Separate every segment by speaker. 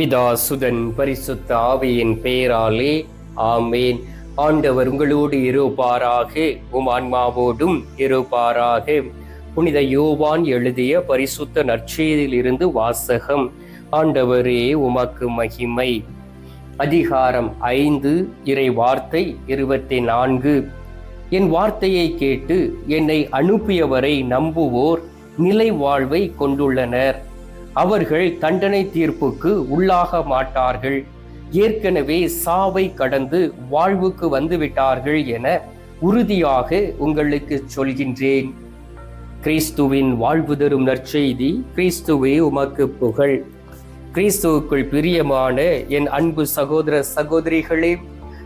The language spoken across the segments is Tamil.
Speaker 1: பிதா சுதன் பரிசுத்த ஆவியின் பெயராலே ஆமேன். ஆண்டவர் உங்களோடு இருப்பாராக உம் ஆன்மாவோடும் இருப்பாராக. புனித யோவான் எழுதிய பரிசுத்த நற்செய்தியிலிருந்து வாசகம் ஆண்டவரே உமக்கு மகிமை. அதிகாரம் ஐந்து இறை வார்த்தை இருபத்தி நான்கு என் வார்த்தையை கேட்டு என்னை அனுப்பியவரை நம்புவோர் நிலை வாழ்வை கொண்டுள்ளனர். அவர்கள் தண்டனை தீர்ப்புக்கு உள்ளாக மாட்டார்கள். ஏற்கனவே சாவை கடந்து வாழ்வுக்கு வந்துவிட்டார்கள் என உறுதியாக உங்களுக்கு சொல்கின்றேன். கிறிஸ்துவின் வாழ்வு தரும் நற்செய்தி கிறிஸ்துவே உமக்கு புகழ். கிறிஸ்துவுக்குள் பிரியமான என் அன்பு சகோதர சகோதரிகளே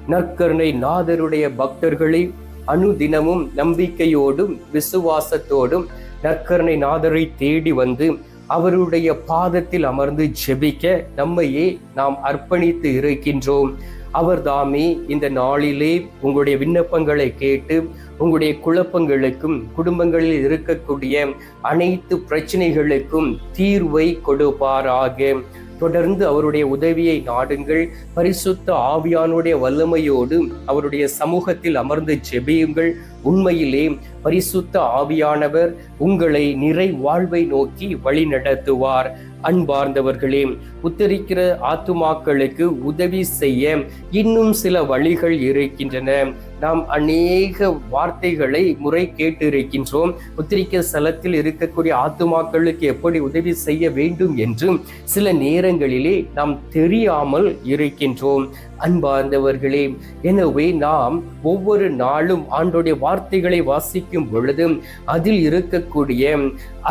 Speaker 1: நற்கருணை நாதருடைய பக்தர்களே அனுதினமும் நம்பிக்கையோடும் விசுவாசத்தோடும் நற்கருணை நாதரை தேடி வந்து அவருடைய பாதத்தில் அமர்ந்து ஜெபிக்க நம்மையே நாம் அர்ப்பணித்து இருக்கின்றோம். அவர் தாமே இந்த நாளிலே உங்களுடைய விண்ணப்பங்களை கேட்டு உங்களுடைய குழப்பங்களுக்கும் குடும்பங்களில் இருக்கக்கூடிய அனைத்து பிரச்சனைகளுக்கும் தீர்வை கொடுப்பாராக. தொடர்ந்து அவருடைய உதவியை நாடுங்கள். பரிசுத்த ஆவியானுடைய வல்லமையோடு அவருடைய சமூகத்தில் அமர்ந்து ஜெபியுங்கள். உண்மையிலே பரிசுத்த ஆவியானவர் உங்களை நிறை வாழ்வை நோக்கி வழி நடத்துவார் அன்பார்ந்தவர்களே உத்தரிக்கிற ஆத்துமாக்களுக்கு உதவி செய்ய இன்னும் சில வழிகள் இருக்கின்றன. நாம் அநேக வார்த்தைகளை முறை கேட்டு இருக்கின்றோம் உத்திரிக்க ஸ்தலத்தில் இருக்கக்கூடிய ஆத்துமாக்களுக்கு எப்படி உதவி செய்ய வேண்டும் என்றும் சில நேரங்களிலே நாம் தெரியாமல் இருக்கின்றோம். அன்பார்ந்தவர்களே எனவே நாம் ஒவ்வொரு நாளும் ஆண்டோடைய வார்த்தைகளை வாசிக்கும் பொழுது அதில் இருக்கக்கூடிய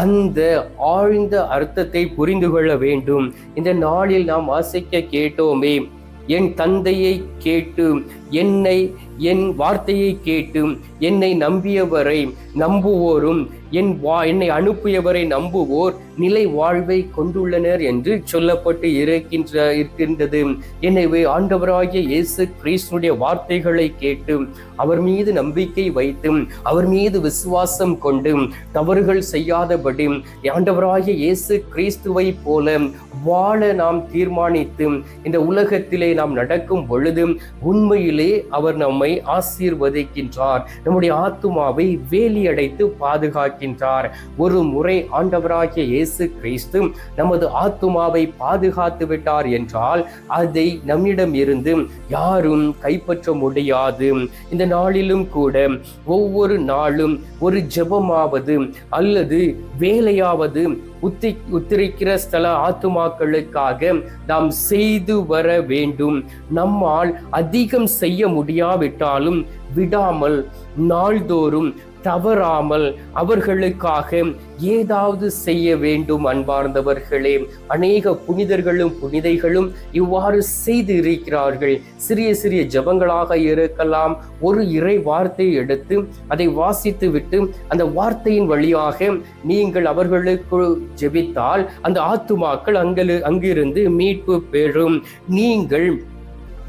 Speaker 1: அந்த ஆழ்ந்த அர்த்தத்தை புரிந்து கொள்ள வேண்டும். இந்த நாளில் நாம் வாசிக்க கேட்டோமே என் தந்தையை கேட்டு என்னை என் வார்த்தையை கேட்டு என்னை நம்பியவரை நம்புவோரும் என் வா என்னை அனுப்பியவரை நம்புவோர் நிலை வாழ்வை கொண்டுள்ளனர் என்று சொல்லப்பட்டு இருக்கின்ற இருக்கின்றது. எனவே ஆண்டவராகிய இயேசு கிறிஸ்துடைய வார்த்தைகளை கேட்டு அவர் மீது நம்பிக்கை வைத்து அவர் மீது விசுவாசம் கொண்டு தவறுகள் செய்யாதபடி ஆண்டவராகிய இயேசு கிறிஸ்துவை போல வாழ நாம் தீர்மானித்து இந்த உலகத்திலே நாம் நடக்கும் பொழுது உண்மையிலே அவர் நம்மை ஆசீர்வதிக்கின்றார். நம்முடைய ஆத்துமாவை வேலி அடைத்து பாதுகாக்கின்றார். ஒரு முறை ஆண்டவராகிய இயேசு கிறிஸ்து நமது ஆத்துமாவை பாதுகாத்து விட்டார் என்றால் அதை நம்மிடம் இருந்து யாரும் கைப்பற்ற முடியாது. இந்த நாளிலும் கூட ஒவ்வொரு நாளும் ஒரு ஜெபமாவது அல்லது வேலையாவது உத்தி உத்திரிக்கிற ஸ்தல ஆத்துமாக்களுக்காக நாம் செய்து வர வேண்டும். நம்மால் அதிகம் செய்ய முடியாவிட்டாலும் விடாமல் நாள்தோறும் தவறாமல் அவர்களுக்காக ஏதாவது செய்ய வேண்டும் அன்பார்ந்தவர்களே. அநேக புனிதர்களும் புனிதைகளும் இவ்வாறு செய்து இருக்கிறார்கள் சிறிய சிறிய ஜபங்களாக இருக்கலாம். ஒரு இறை வார்த்தையை எடுத்து அதை வாசித்து விட்டு அந்த வார்த்தையின் வழியாக நீங்கள் அவர்களுக்கு ஜெபித்தால் அந்த ஆத்துமாக்கள் அங்கு அங்கிருந்து மீட்பு பெறும். நீங்கள்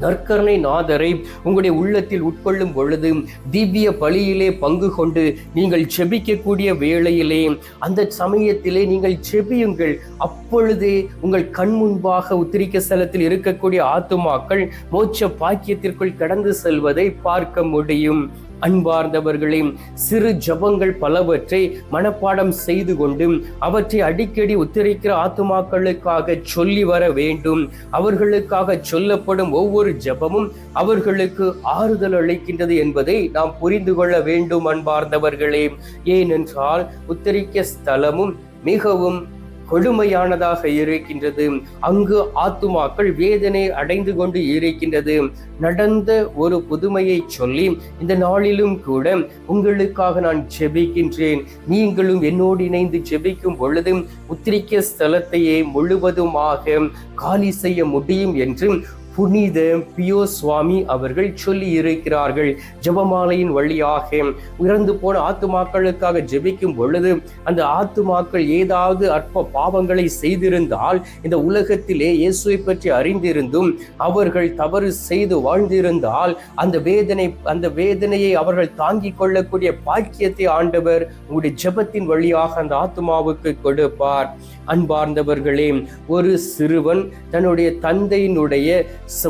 Speaker 1: நற்கருணை நாதரை உங்களுடைய உள்ளத்தில் உட்கொள்ளும் பொழுது திவ்ய பலியிலே பங்கு கொண்டு நீங்கள் செபிக்கக்கூடிய வேளையிலே அந்த சமயத்திலே நீங்கள் செபியுங்கள். அப்பொழுதே உங்கள் கண் முன்பாக உத்திரிக்க ஸ்தலத்தில் இருக்கக்கூடிய ஆத்துமாக்கள் மோட்ச பாக்கியத்திற்குள் கடந்து செல்வதை பார்க்க முடியும். அன்பார்ந்தவர்களே சிறு ஜபங்கள் பலவற்றை மனப்பாடம் செய்து கொண்டு அவற்றை அடிக்கடி உத்தரிக்கிற ஆத்துமாக்களுக்காக சொல்லி வர வேண்டும். அவர்களுக்காக சொல்லப்படும் ஒவ்வொரு ஜபமும் அவர்களுக்கு ஆறுதல் அளிக்கின்றது என்பதை நாம் புரிந்து கொள்ள வேண்டும் அன்பார்ந்தவர்களே. ஏனென்றால் உத்தரிக்க ஸ்தலமும் மிகவும் கொடுமையானதாக இருக்கின்றது. அங்கு ஆத்துமாக்கள் வேதனை அடைந்து கொண்டு இருக்கின்றது. நடந்த ஒரு புதுமையை சொல்லி இந்த நாளிலும் கூட உங்களுக்காக நான் ஜெபிக்கின்றேன். நீங்களும் என்னோடு இணைந்து ஜெபிக்கும் பொழுது உத்திரிக்க ஸ்தலத்தையே முழுவதுமாக காலி செய்ய முடியும் என்று புனித பியோ சுவாமி அவர்கள் சொல்லி இருக்கிறார்கள் ஜெபமாலையின் வழியாக இறந்து போன ஆத்துமாக்களுக்காக ஜெபிக்கும் பொழுது அந்த ஆத்துமாக்கள் ஏதாவது அற்ப பாவங்களை செய்திருந்தால் இந்த உலகத்திலே இயேசுவை பற்றி அறிந்திருந்தும் அவர்கள் தவறு செய்து வாழ்ந்திருந்தால் அந்த வேதனை அந்த வேதனையை அவர்கள் தாங்கிக் கொள்ளக்கூடிய பாக்கியத்தை ஆண்டவர் உங்களுடைய ஜெபத்தின் வழியாக அந்த ஆத்துமாவுக்கு கொடுப்பார். அன்பார்ந்தவர்களே ஒரு சிறுவன் தன்னுடைய தந்தையினுடைய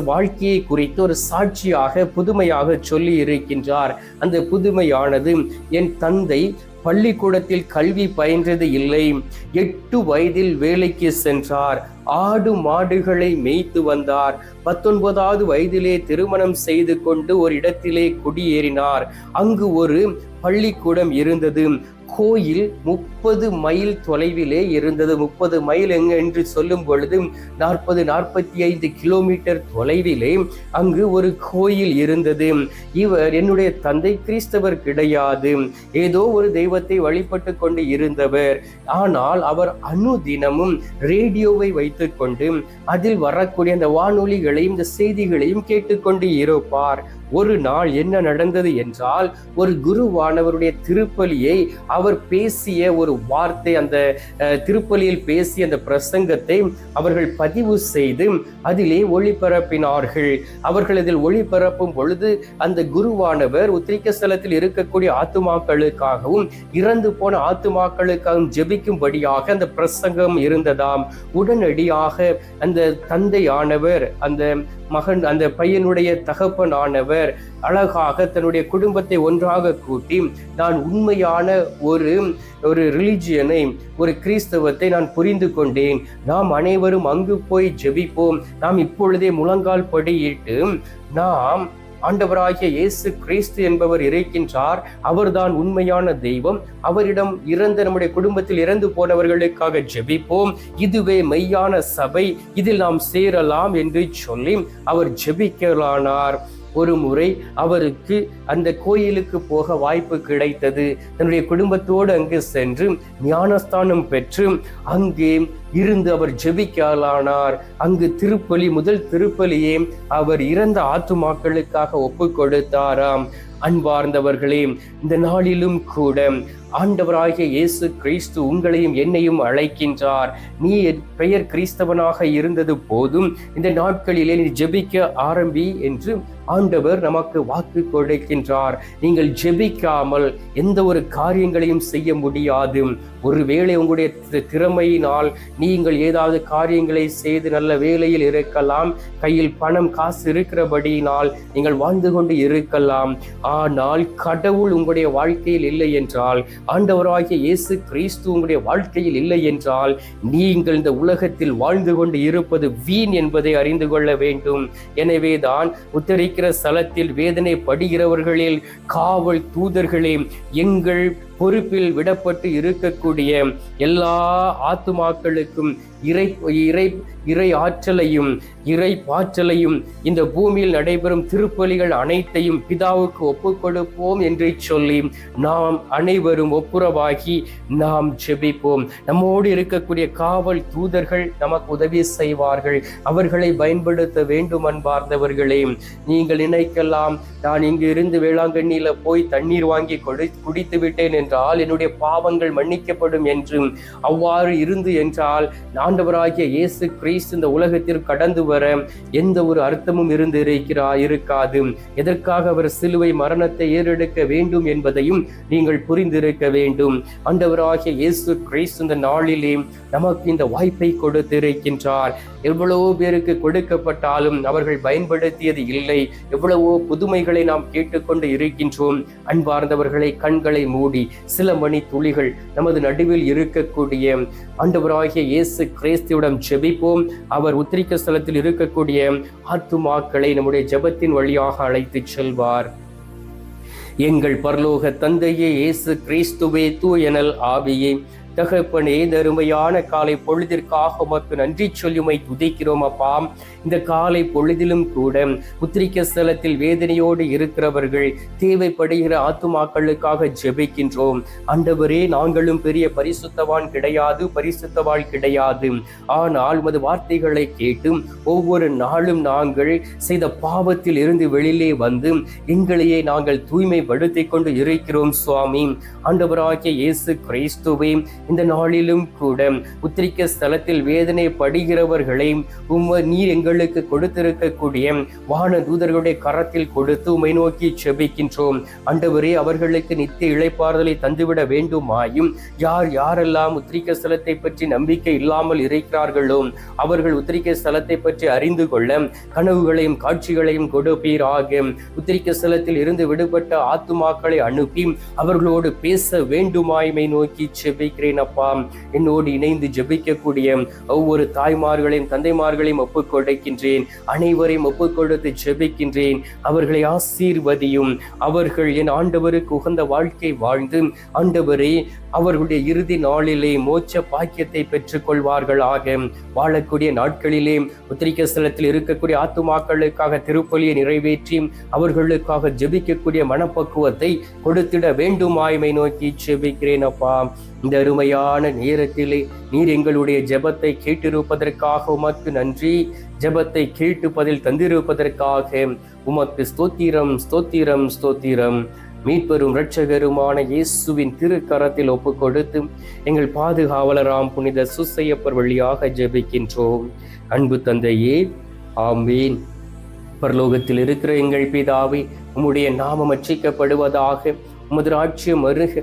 Speaker 1: வாழ்க்கையை குறித்து ஒரு சாட்சியாக புதுமையாக சொல்லி இருக்கின்றார் அந்த புதுமையானது என் தந்தை பள்ளிக்கூடத்தில் கல்வி பயின்றது இல்லை. எட்டு வயதில் வேலைக்கு சென்றார். ஆடு மாடுகளை மேய்த்து வந்தார். பத்தொன்பதாவது வயதிலே திருமணம் செய்து கொண்டு ஒரு இடத்திலே குடியேறினார். அங்கு ஒரு பள்ளிக்கூடம் இருந்தது. கோயில் முப்பது மைல் தொலைவிலே இருந்தது. முப்பது மைல் எங்க என்று சொல்லும் பொழுது நாற்பது நாற்பத்தி ஐந்து கிலோமீட்டர் தொலைவிலே அங்கு ஒரு கோயில் இருந்தது. இவர் என்னுடைய தந்தை கிறிஸ்தவர் கிடையாது. ஏதோ ஒரு தெய்வத்தை வழிபட்டு கொண்டு இருந்தவர். ஆனால் அவர் அனுதினமும் ரேடியோவை வைத்துக்கொண்டு அதில் வரக்கூடிய அந்த வானொலிகளையும் இந்த செய்திகளையும் கேட்டுக்கொண்டு இருப்பார். ஒரு நாள் என்ன நடந்தது என்றால் ஒரு குருவானவருடைய திருப்பலியை அவர் பேசிய ஒரு வார்த்தை அந்த அஹ், திருப்பலியில் பேசிய அந்த பிரசங்கத்தை அவர்கள் பதிவு செய்து அதிலே ஒளிபரப்பினார்கள். அவர்கள் அதில் ஒளிபரப்பும் பொழுது அந்த குருவானவர் உத்திரிக்க ஸ்தலத்தில் இருக்கக்கூடிய ஆத்துமாக்களுக்காகவும் இறந்து போன ஆத்துமாக்களுக்காகவும் ஜெபிக்கும்படியாக அந்த பிரசங்கம் இருந்ததாம். உடனடியாக அந்த தந்தையானவர் அந்த மகன் அந்த பையனுடைய தகப்பனானவர் அழகாக தன்னுடைய குடும்பத்தை ஒன்றாக கூட்டி நான் உண்மையான ஒரு ஒரு ரிலிஜியனை ஒரு கிறிஸ்தவத்தை நான் புரிந்து கொண்டேன். நாம் அனைவரும் அங்கு போய் ஜெபிப்போம். நாம் இப்பொழுதே முழங்கால் படியிட்டு நாம் ஆண்டவராகிய இயேசு கிறிஸ்து என்பவர் இறைக்கின்றார். அவர்தான் உண்மையான தெய்வம். அவரிடம் இறந்த நம்முடைய குடும்பத்தில் இறந்து போனவர்களுக்காக ஜெபிப்போம். இதுவே மெய்யான சபை. இதில் நாம் சேரலாம் என்று சொல்லி அவர் ஜெபிக்கலானார். ஒரு முறை அவருக்கு அந்த கோயிலுக்கு போக வாய்ப்பு கிடைத்தது. தன்னுடைய குடும்பத்தோடு அங்கு சென்று ஞானஸ்தானம் பெற்று அங்கே இருந்து அவர் ஜெபிக்கலானார். அங்கு திருப்பலி முதல் திருப்பலியே அவர் இறந்த ஆத்துமாக்களுக்காக ஒப்பு கொடுத்தாராம் அன்பார்ந்தவர்களே இந்த நாளிலும் கூட ஆண்டவராகிய இயேசு கிறிஸ்து உங்களையும் என்னையும் அழைக்கின்றார். நீ பெயர் கிறிஸ்தவனாக இருந்தது போதும். இந்த நாட்களிலே நீ ஜெபிக்க ஆரம்பி என்று ஆண்டவர் நமக்கு வாக்கு கொடுக்கின்றார். நீங்கள் ஜெபிக்காமல் எந்த ஒரு காரியங்களையும் செய்ய முடியாது. ஒருவேளை உங்களுடைய திறமையினால் திறமையினால் நீங்கள் ஏதாவது காரியங்களை செய்து நல்ல வேலையில் இருக்கலாம் கையில் பணம் காசு இருக்கிறபடியினால் நீங்கள் வாழ்ந்து கொண்டு இருக்கலாம். ஆனால் கடவுள் உங்களுடைய வாழ்க்கையில் இல்லை என்றால் ஆண்டவராகிய இயேசு கிறிஸ்து உங்களுடைய வாழ்க்கையில் இல்லை என்றால் நீங்கள் இந்த உலகத்தில் வாழ்ந்து கொண்டு இருப்பது வீண் என்பதை அறிந்து கொள்ள வேண்டும். எனவே தான் உத்தரிக்கிற ஸ்தலத்தில் வேதனை படுகிறவர்களில் காவல் தூதர்களே எங்கள் பொறுப்பில் விடப்பட்டு இருக்கக்கூடிய எல்லா ஆத்துமாக்களுக்கும் இறை இறை இறை ஆற்றலையும் இறை பாற்றலையும் இந்த பூமியில் நடைபெறும் திருப்பலிகள் அனைத்தையும் பிதாவுக்கு ஒப்புக் கொடுப்போம் என்று சொல்லி நாம் அனைவரும் ஒப்புரவாகி நாம் ஜெபிப்போம். நம்மோடு இருக்கக்கூடிய காவல் தூதர்கள் நமக்கு உதவி செய்வார்கள். அவர்களை பயன்படுத்த வேண்டும் அன்பார்ந்தவர்களே. நீங்கள் நினைக்கலாம் நான் இங்கு இருந்து வேளாங்கண்ணியில போய் தண்ணீர் வாங்கி கொடு குடித்து விட்டேன் என்றால் என்னுடைய பாவங்கள் மன்னிக்கப்படும் என்றும் அவ்வாறு இருந்து என்றால் நான் ஆண்டவராகிய இயேசு கிறிஸ்து இந்த உலகத்தில் கடந்து வர எந்த ஒரு அர்த்தமும் இருந்து இருக்கிறா இருக்காது. எதற்காக அவர் சிலுவை மரணத்தை ஏறெடுக்க வேண்டும் என்பதையும் நீங்கள் புரிந்திருக்க வேண்டும். ஆண்டவராகிய இயேசு கிறிஸ்து இந்த நாளிலே நமக்கு இந்த வாய்ப்பை கொடுத்திருக்கின்றார். எவ்வளவோ பேருக்கு கொடுக்கப்பட்டாலும் அவர்கள் பயன்படுத்தியது இல்லை. எவ்வளவோ புதுமைகளை நாம் கேட்டுக்கொண்டு இருக்கின்றோம். அன்பார்ந்தவர்களை கண்களை மூடி சில மணி துளிகள் நமது நடுவில் இருக்கக்கூடிய ஆண்டவராகிய இயேசு கிறிஸ்துவிடம் ஜெபிப்போம் அவர் உத்திரிக்க ஸ்தலத்தில் இருக்கக்கூடிய ஆத்துமாக்களை நம்முடைய ஜெபத்தின் வழியாக அழைத்துச் செல்வார். எங்கள் பரலோக தந்தையே இயேசு கிறிஸ்துவே தூயனல் ஆவியே. தகப்பனே இந்த அருமையான காலை பொழுதிற்காக உமக்கு நன்றி சொல்லுமை துதிக்கிறோம் அப்பா. இந்த காலை பொழுதிலும் கூட உத்திரிக்க ஸ்தலத்தில் வேதனையோடு இருக்கிறவர்கள் தேவைப்படுகிற ஆத்துமாக்களுக்காக ஜெபிக்கின்றோம். ஆண்டவரே நாங்களும் பெரிய பரிசுத்தவான் கிடையாது பரிசுத்தவாள் கிடையாது. ஆனால் உமது வார்த்தைகளை கேட்டு ஒவ்வொரு நாளும் நாங்கள் செய்த பாவத்தில் இருந்து வெளியிலே வந்து எங்களையே நாங்கள் தூய்மைப்படுத்திக் கொண்டு இருக்கிறோம் சுவாமி. ஆண்டவராகிய இயேசு கிறிஸ்துவே இந்த நாளிலும் கூட உத்திரிக்க ஸ்தலத்தில் வேதனை படுகிறவர்களை உம்ம நீர் எங்களுக்கு கொடுத்திருக்கக்கூடிய வான தூதர்களுடைய கரத்தில் கொடுத்து உமை நோக்கி செபிக்கின்றோம். அண்டவரே அவர்களுக்கு நித்திய இளைப்பாறுதலை தந்துவிட வேண்டுமாயும் யார் யாரெல்லாம் உத்திரிக்க ஸ்தலத்தை பற்றி நம்பிக்கை இல்லாமல் இருக்கிறார்களோ அவர்கள் உத்திரிக்க ஸ்தலத்தை பற்றி அறிந்து கொள்ள கனவுகளையும் காட்சிகளையும் கொடுப்பீராக. உத்திரிக்க ஸ்தலத்தில் இருந்து விடுபட்ட ஆத்துமாக்களை அனுப்பி அவர்களோடு பேச வேண்டுமாய்மை நோக்கி செபிக்கிறேன் அப்பா என்னோடு இணைந்து ஜெபிக்கக்கூடிய ஒவ்வொரு தாய்மார்களையும் தந்தைமார்களையும் ஒப்புக் கொடுக்கின்றேன் அனைவரையும் ஒப்புக் கொடுத்து ஜெபிக்கின்றேன். அவர்களை ஆசீர்வதியும். அவர்கள் என் ஆண்டவருக்கு உகந்த வாழ்க்கை வாழ்ந்து ஆண்டவரே அவர்களுடைய இறுதி நாளிலே மோட்ச பாக்கியத்தை பெற்றுக் கொள்வார்களாக வாழக்கூடிய நாட்களிலே உத்திரிக்க ஸ்தலத்தில் இருக்கக்கூடிய ஆத்துமாக்களுக்காக திருப்பலியை நிறைவேற்றி அவர்களுக்காக ஜெபிக்கக்கூடிய மனப்பக்குவத்தை கொடுத்திட வேண்டுமாய்மை நோக்கி ஜெபிக்கிறேன் அப்பா இந்த அருமையான நேரத்திலே நீர் எங்களுடைய ஜெபத்தை கேட்டிருப்பதற்காக உமக்கு நன்றி. ஜெபத்தை கேட்டு பதில் தந்திருப்பதற்காக உமக்கு ஸ்தோத்திரம் ஸ்தோத்திரம் ஸ்தோத்திரம். மீட்பெரும் இரட்சகருமான இயேசுவின் திருக்கரத்தில் ஒப்பு கொடுத்து எங்கள் பாதுகாவலராம் புனித சுசையப்பர் வழியாக ஜெபிக்கின்றோம். அன்பு தந்தையே ஆமீன். பரலோகத்தில் இருக்கிற எங்கள் பிதாவை உம்முடைய நாமம் அச்சிக்கப்படுவதாக உமது ராட்சியம் அருக